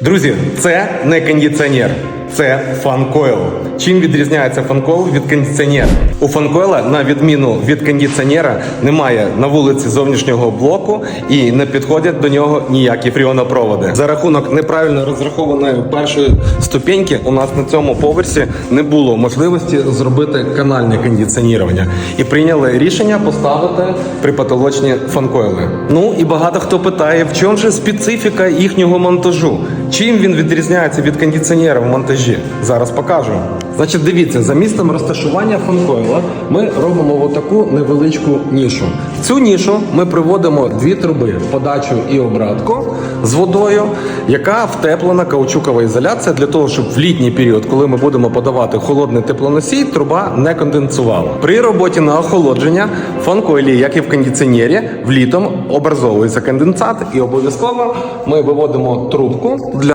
Друзі, це не кондиціонер, це фанкойл. Чим відрізняється фанкойл від кондиціонера? У фанкойла, на відміну від кондиціонера, немає на вулиці зовнішнього блоку і не підходять до нього ніякі фріонопроводи. За рахунок неправильно розрахованої першої ступеньки, у нас на цьому поверсі не було можливості зробити канальне кондиціонування. І прийняли рішення поставити припотолочні фанкойли. Ну і багато хто питає, в чому же специфіка їхнього монтажу? Чим він відрізняється від кондиціонера в монтажі? Зараз покажу. Значить, дивіться, за місцем розташування фанкойла ми робимо отаку невеличку нішу. Цю нішу ми приводимо дві труби подачу і обратку з водою, яка втеплена каучукова ізоляція для того, щоб в літній період, коли ми будемо подавати холодний теплоносій, труба не конденсувала. При роботі на охолодження фанкойлі, як і в кондиціонері, влітом образовується конденсат, і обов'язково ми виводимо трубку для